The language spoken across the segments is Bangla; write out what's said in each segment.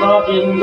গোবিন্দ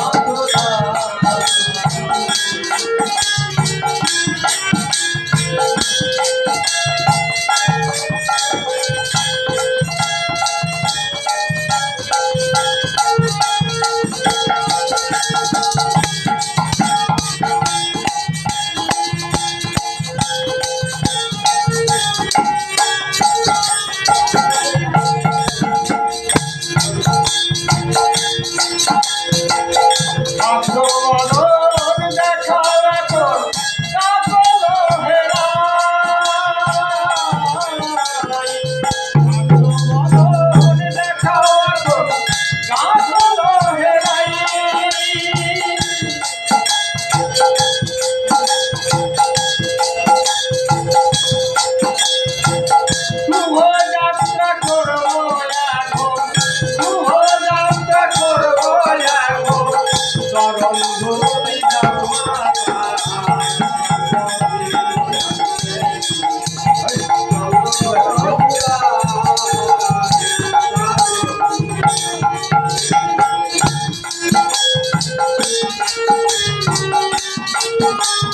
呜。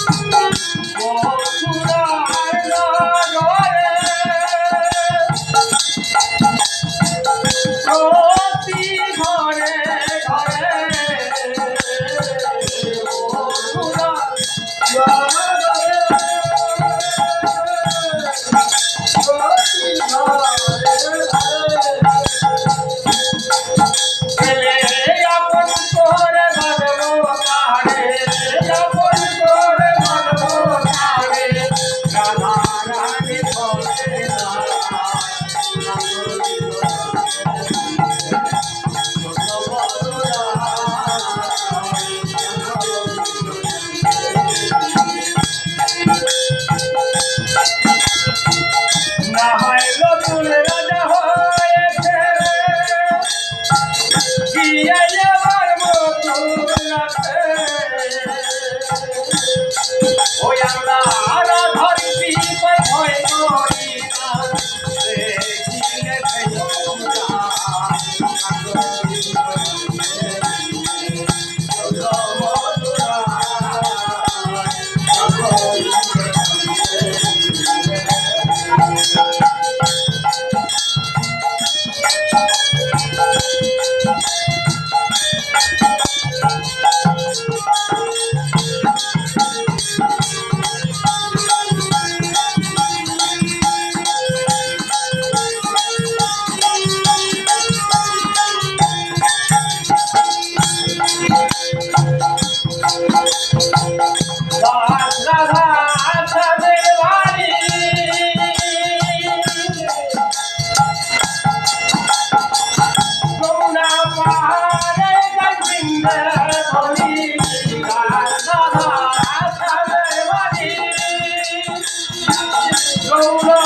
যমুনা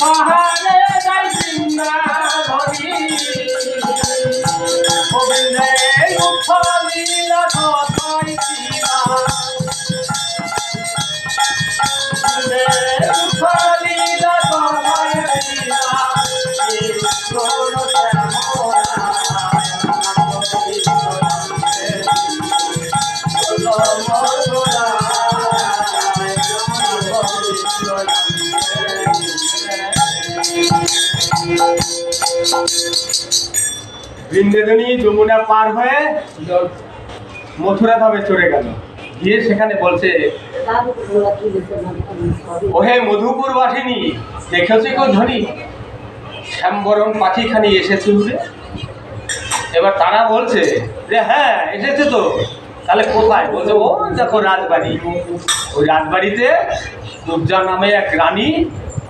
পাহাড়ে গোবিন্দ ধরি। গোবিন্দে উঠলিলা কথাই ছিলা বৃন্দেদনী যমুনা পার হয়ে মথুরা ধামে চলে গেল। গিয়ে সেখানে বলছে, ওহে মধুপুর বাসিনী দেখেছি কেউ ধরি শ্যামবরণ পাখিখানি এসেছে উড়ে এবার তারা বলছে যে হ্যাঁ এসেছে তো। তাহলে কোথায়? বলছে ও দেখো রাজবাড়ি। ওই রাজবাড়িতে দুর্জা নামে এক রানী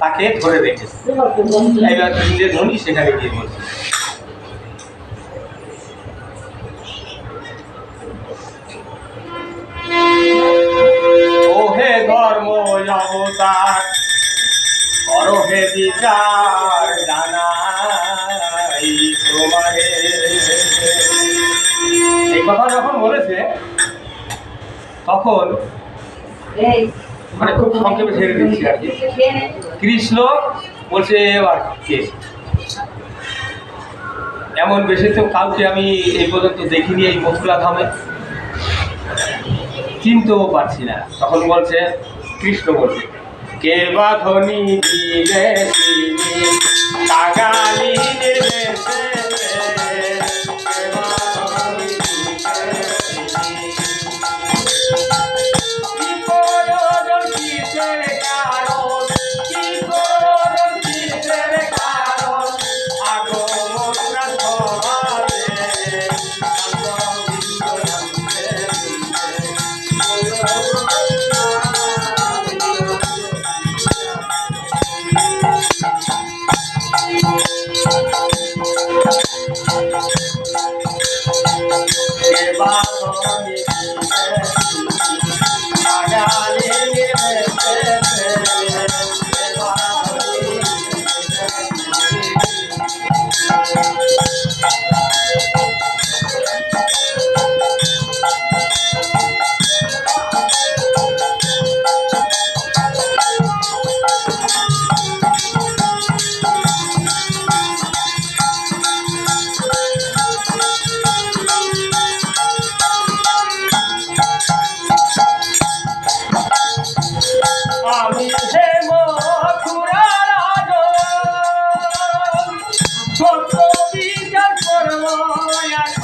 তাকে ধরে রেখেছে। এইবার যে ধনী সেখানে গিয়ে বলছে। ওহে ধর্ম অবতার এই কথা যখন বলেছে, তখন মানে খুব সংক্ষেপে ছেড়ে দিচ্ছি আর কি। কৃষ্ণ বলছে এবার কে? এমন বেশি তো কাউকে আমি এই পর্যন্ত দেখিনি, এই মথুরা ধামে। চিনতেও পারছি না। তখন বলছে, কৃষ্ণ বলছে, কে বা ধনী বিদেশি আমি বিচার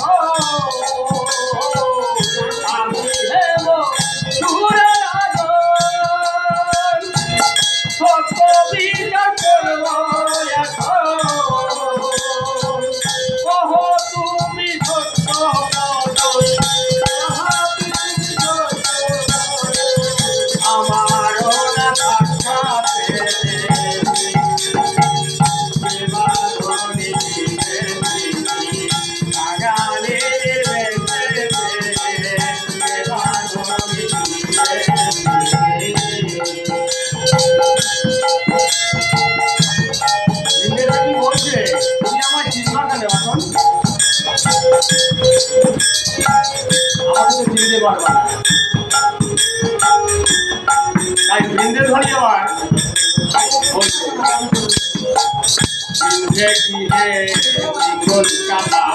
আমাকে তো চিনতে পারবা তাই বৃন্দে ধরে যাওয়ার বৃন্দে কি হে কলকাতা।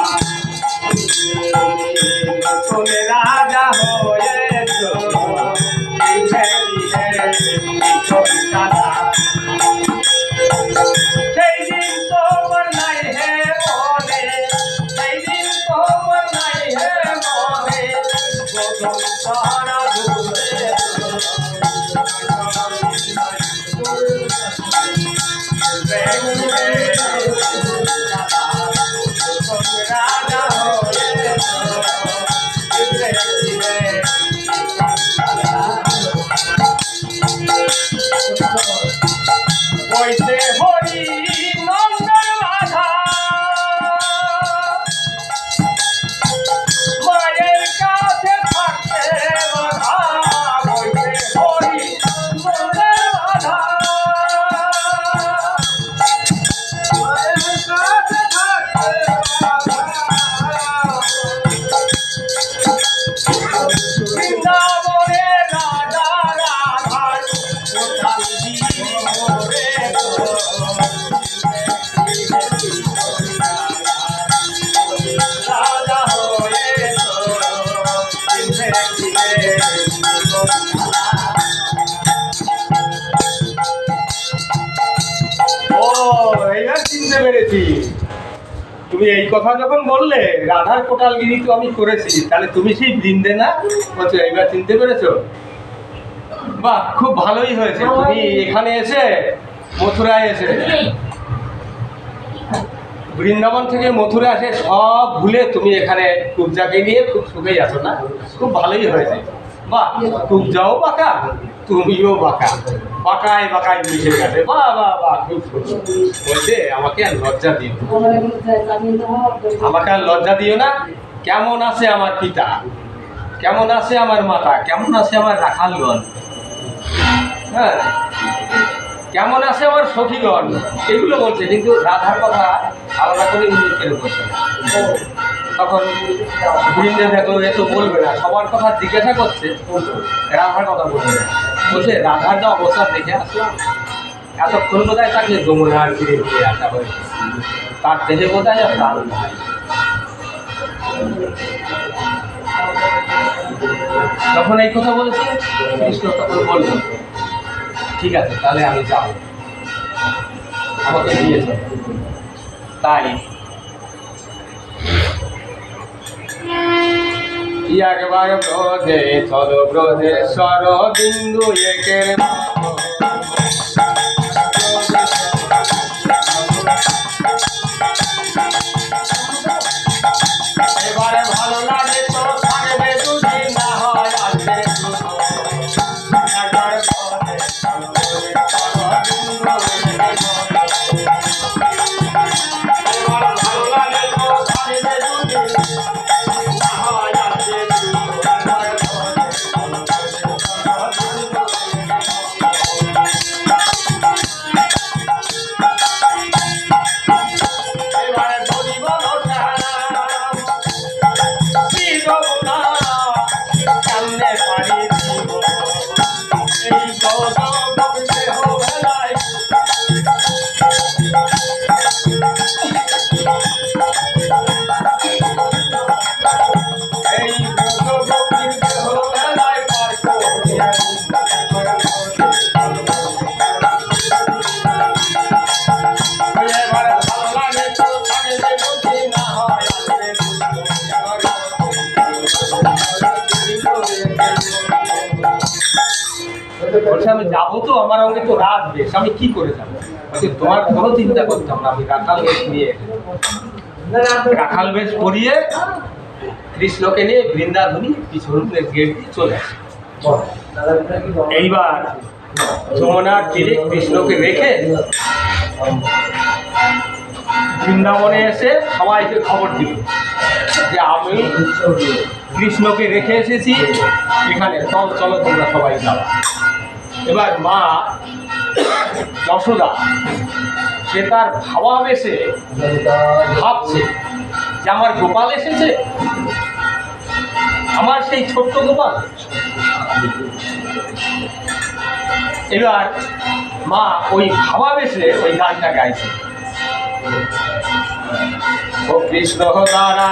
তুমি এই কথা যখন বললে, রাধার কোটালগিরি তো আমি করেছি, তাহলে তুমি সেই বৃন্দে না? বলছো, এইবার চিনতে পেরেছ? বাহ, খুব ভালোই হয়েছে। তুমি এখানে এসে মথুরায় এসে বৃন্দাবন থেকে মথুরা আসে সব ভুলে তুমি এখানে কুবজাকে নিয়ে খুব সুখেই আছো না? খুব ভালোই হয়েছে। বাহ, কুবজাও বাঁকা তুমিও বাঁকা। বাঁকায় বাঁকায় মিশে গেছে। বাহ বাহ বাহ খুব বলছে, আমাকে আর লজ্জা দিও আমাকে আর লজ্জা দিও না? কেমন আছে আমার পিতা? কেমন আছে আমার মাতা? কেমন আছে আমার রাখালগণ? হ্যাঁ। কেমন আছে আমার সখীগণ? এগুলো বলছে, কিন্তু রাধার কথা আলাদা করে উল্লেখ করে বলছে। তখন বৃন্দে দেখল এ তো বলবে না, সবার কথা জিজ্ঞাসা করছে, রাধার কথা বলবে না বলছে, রাধার যা অবস্থা দেখে আসলাম। এতক্ষণ বোধহয় তাকে যমুনার ঘিরে ঘিরে আসা হয়েছে। তার দেহে আর প্রাণ নাই। যখন এই কথা বলেছে, কৃষ্ণ তখন বলল, ঠিক আছে, তাহলে আমি যাব। আমাকে দিয়েছে তাই একবার ব্রজে চলো ব্রজে সর বিন্দু একের বলছে আমি যাব তো আমার সঙ্গে তো রাত বেশ আমি কি করে যাব? বলছে, তোমার কোনো চিন্তা করতাম না আমি রাখাল বেশ নিয়ে রাখাল বেশ পরিয়ে কৃষ্ণকে নিয়ে বৃন্দাবনী পিছনের গেট দিয়ে চলে আসে। এইবার যমুনার তীরে কৃষ্ণকে রেখে বৃন্দাবনে এসে সবাইকে খবর দিল যে আমি কৃষ্ণকে রেখে এসেছি এখানে চল চলো তোমরা সবাই যাওয়া এবার মা যশোদা, সে তার ভাবাবেশে ভাবছে যে আমার গোপাল এসেছে? আমার সেই ছোট্ট গোপাল। এবার মা ওই ভাবাবেশে ওই গানটা গাইছে। ও কৃষ্ণ দ্বারা